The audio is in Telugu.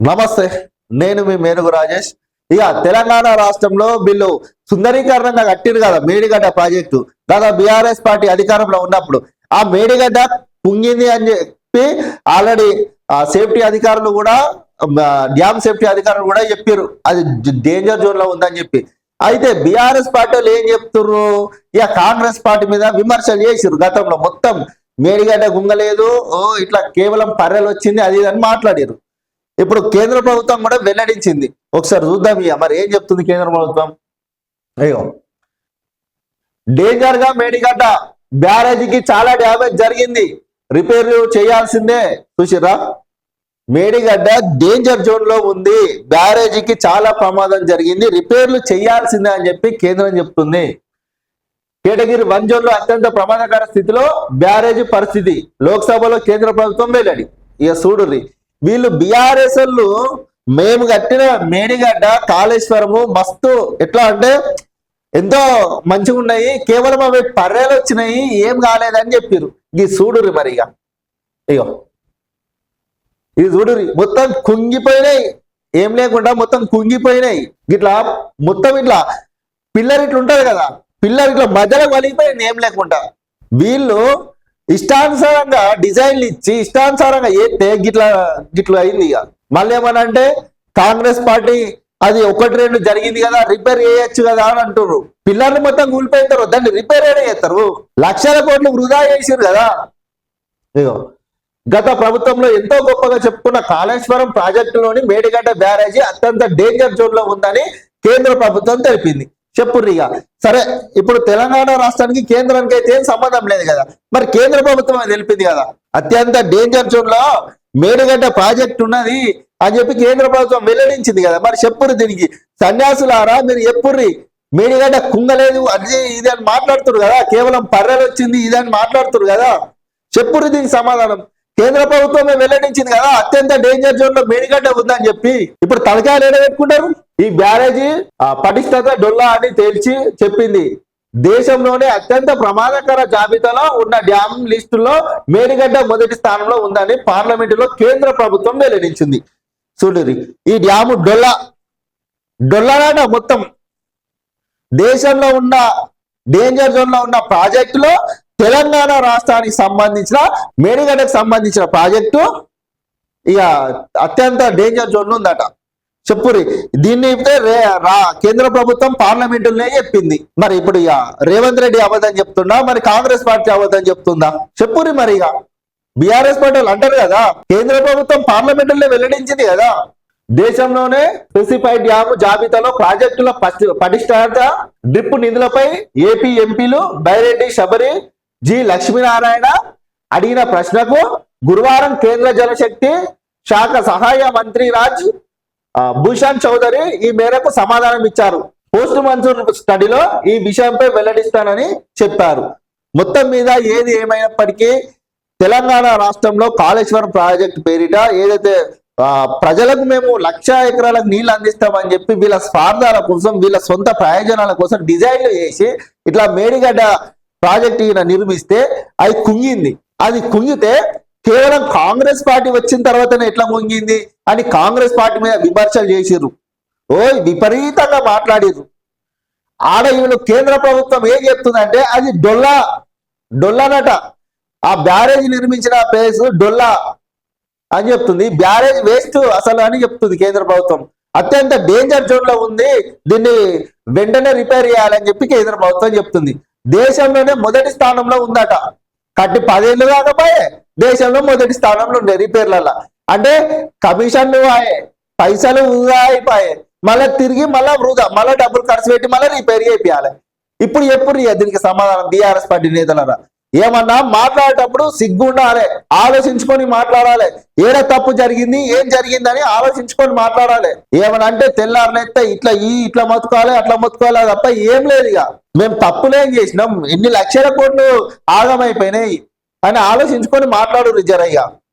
నమస్తే నేను మీ మేనుగు రాజేష్. ఇక తెలంగాణ రాష్ట్రంలో వీళ్ళు సుందరీకరణంగా కట్టిరు కదా మేడిగడ్డ ప్రాజెక్టు. దాదాపు బీఆర్ఎస్ పార్టీ అధికారంలో ఉన్నప్పుడు ఆ మేడిగడ్డ పుంగింది అని చెప్పి ఆల్రెడీ సేఫ్టీ అధికారులు కూడా డ్యామ్ సేఫ్టీ అధికారులు కూడా చెప్పారు అది డేంజర్ జోన్లో ఉందని చెప్పి. అయితే బీఆర్ఎస్ పార్టీ వాళ్ళు ఏం చెప్తున్నారు ఇక కాంగ్రెస్ పార్టీ మీద విమర్శలు చేసిర్రు గతంలో. మొత్తం మేడిగడ్డ గుంగలేదు ఓ ఇట్లా కేవలం పర్రెలు వచ్చింది అది ఇది అని మాట్లాడారు ఇప్పుడు కేంద్ర ప్రభుత్వం కూడా వెల్లడించింది. ఒకసారి చూద్దాం ఇక మరి ఏం చెప్తుంది కేంద్ర ప్రభుత్వం? అయ్యో. డేంజర్గా మేడిగడ్డ బ్యారేజీకి చాలా డ్యామేజ్ జరిగింది. రిపేర్లు చేయాల్సిందే. చూసిరా మేడిగడ్డ డేంజర్ జోన్లో ఉంది. బ్యారేజీకి చాలా ప్రమాదం జరిగింది. రిపేర్లు చేయాల్సిందే అని చెప్పి కేంద్రం చెప్తుంది. కేటగిరి వన్ జోన్లో అత్యంత ప్రమాదకర స్థితిలో బ్యారేజీ పరిస్థితి. లోక్సభలో కేంద్ర ప్రభుత్వం వెల్లడి. ఇక చూడుర్రి. వీళ్ళు బీఆర్ఎస్ మేము కట్టిన మేడిగడ్డ కాళేశ్వరము మస్తు ఎట్లా అంటే ఎంతో మంచిగా ఉన్నాయి. కేవలం అవి పర్రెలు వచ్చినాయి ఏం కాలేదని చెప్పారు ఇది చూడురి మరి ఇక. ఇగో. ఇది చూడురి మొత్తం కుంగిపోయినాయి. ఏం లేకుండా మొత్తం కుంగిపోయినాయి. ఇట్లా మొత్తం ఇట్లా పిల్లర్ ఇట్లా ఉంటుంది కదా. పిల్లర్ ఇట్లా మధ్యలో వలిగిపోయింది ఏం లేకుండా. వీళ్ళు ఇష్టానుసారంగా డిజైన్లు ఇచ్చి ఇష్టానుసారంగా చేస్తే గిట్లా గిట్లా అయింది ఇక. మళ్ళీ ఏమనంటే కాంగ్రెస్ పార్టీ అది ఒకటి రెండు జరిగింది కదా రిపేర్ చేయొచ్చు కదా అని అంటున్నారు పిల్లర్లు మొత్తం కూలిపోయిన దాన్ని రిపేర్ ఏడే చేస్తారు. లక్షల కోట్లు వృధా చేసారు కదా. ఇగో గత ప్రభుత్వంలో ఎంతో గొప్పగా చెప్పుకున్న కాళేశ్వరం ప్రాజెక్టులోని మేడిగడ్డ బ్యారేజీ అత్యంత డేంజర్ జోన్లో ఉందని కేంద్ర ప్రభుత్వం తెలిపింది. చెప్పుర్రి ఇక. సరే ఇప్పుడు తెలంగాణ రాష్ట్రానికి కేంద్రానికి అయితే ఏం సంబంధం లేదు కదా. మరి కేంద్ర ప్రభుత్వం తెలిపింది కదా. అత్యంత డేంజర్ జోన్లో మేడిగడ్డ ప్రాజెక్ట్ ఉన్నది అని చెప్పి కేంద్ర ప్రభుత్వం వెల్లడించింది కదా. మరి చెప్పుర్రి దీనికి. సన్యాసులారా మీరు ఎప్పుర్రి మేడిగడ్డ కుంగలేదు అది ఇది అని మాట్లాడుతురు కదా. కేవలం పర్రెలు వచ్చింది ఇది అని మాట్లాడుతురు కదా. చెప్పురు దీనికి సమాధానం. కేంద్ర ప్రభుత్వమే వెల్లడించింది కదా. అత్యంత డేంజర్ జోన్లో మేడిగడ్డ ఉందని చెప్పి. ఇప్పుడు తలకాయలు ఏడబెట్టుకుంటారు ఈ బ్యారేజీ పటిష్టత డొల్లా అని తేల్చి చెప్పింది. దేశంలోనే అత్యంత ప్రమాదకర జాబితాలో ఉన్న డ్యామ్ లిస్టులో మేడిగడ్డ మొదటి స్థానంలో ఉందని పార్లమెంటులో కేంద్ర ప్రభుత్వం వెల్లడించింది. చూడురి ఈ డ్యాము డొల్లా డొల్లానాట మొత్తం దేశంలో ఉన్న డేంజర్ జోన్లో ఉన్న ప్రాజెక్టులో తెలంగాణ రాష్ట్రానికి సంబంధించిన మేడిగడ్డకు సంబంధించిన ప్రాజెక్టు ఇక అత్యంత డేంజర్ జోన్ ఉందట. చెప్పురి. దీన్ని ఇప్పుడే రే రా కేంద్ర ప్రభుత్వం పార్లమెంటులోనే చెప్పింది. మరి ఇప్పుడు ఇక రేవంత్ రెడ్డి అబద్ధం చెప్తుందా? మరి కాంగ్రెస్ పార్టీ అబద్ధం చెప్తుందా? చెప్పురి మరి ఇక బీఆర్ఎస్ పార్టీ అంటారు కదా కేంద్ర ప్రభుత్వం పార్లమెంటులో వెల్లడించింది కదా. దేశంలోనే స్పెసిఫైడ్ డ్యాము జాబితాలో ప్రాజెక్టుల పటిష్టత డ్రిప్ నిధులపై ఏపీ ఎంపీలు బైరెడ్డి శబరి జి లక్ష్మీనారాయణ అడిగిన ప్రశ్నకు గురువారం కేంద్ర జలశక్తి శాఖ సహాయ మంత్రి రాజ్ భూషణ్ చౌదరి ఈ మేరకు సమాధానం ఇచ్చారు. పోస్ట్ మంజూర్ స్టడీలో ఈ విషయంపై వెల్లడిస్తానని చెప్పారు. మొత్తం మీద ఏది ఏమైనప్పటికీ తెలంగాణ రాష్ట్రంలో కాళేశ్వరం ప్రాజెక్ట్ పేరిట ఏదైతే ప్రజలకు మేము లక్ష ఎకరాలకు నీళ్ళు అందిస్తామని చెప్పి వీళ్ళ స్వార్థాల కోసం వీళ్ళ సొంత ప్రయోజనాల కోసం డిజైన్లు చేసి ఇట్లా మేడిగడ్డ ప్రాజెక్ట్ ఈయన నిర్మిస్తే అది కుంగింది. అది కుంగితే కేవలం కాంగ్రెస్ పార్టీ వచ్చిన తర్వాతనే ఎట్లా ముంగింది అని కాంగ్రెస్ పార్టీ మీద విమర్శలు చేసిర్రు. ఓ విపరీతంగా మాట్లాడిర్రు. ఆడ వీళ్ళు కేంద్ర ప్రభుత్వం ఏం చెప్తుందంటే అది డొల్లా డొల్లానట. ఆ బ్యారేజ్ నిర్మించిన ప్లేస్ డొల్లా అని చెప్తుంది. బ్యారేజ్ వేస్ట్ అసలు అని చెప్తుంది కేంద్ర ప్రభుత్వం. అత్యంత డేంజర్ జోన్లో ఉంది దీన్ని వెంటనే రిపేర్ చేయాలని చెప్పి కేంద్ర ప్రభుత్వం చెప్తుంది. దేశంలోనే మొదటి స్థానంలో ఉందట. కట్టి పదేళ్ళు కాకపోయే దేశంలో మొదటి స్థానంలో ఉండే రిపేర్లలో అంటే కమిషన్లు ఆయే పైసలు వృధా అయిపోయాయి మళ్ళీ తిరిగి మళ్ళా వృధా మళ్ళీ డబ్బులు ఖర్చు పెట్టి మళ్ళీ రిపేర్ చేయాలి ఇప్పుడు ఎప్పుడు దీనికి సమాధానం? బీఆర్ఎస్ పార్టీ నేతలరా. ఏమన్నా మాట్లాడేటప్పుడు సిగ్గు ఉండాలి ఆలోచించుకొని మాట్లాడాలి. ఏడ తప్పు జరిగింది ఏం జరిగిందని ఆలోచించుకొని మాట్లాడాలి. ఏమన్నా అంటే తెల్లారనైతే ఇట్లా ఈ ఇట్లా మతుకోవాలి అట్లా మతుకోవాలి తప్ప ఏం లేదు ఇక. మేము తప్పులేం చేసినాం. ఎన్ని లక్షల కోట్లు ఆగమైపోయినాయి. అని ఆలోచించుకొని మాట్లాడు జరయ్య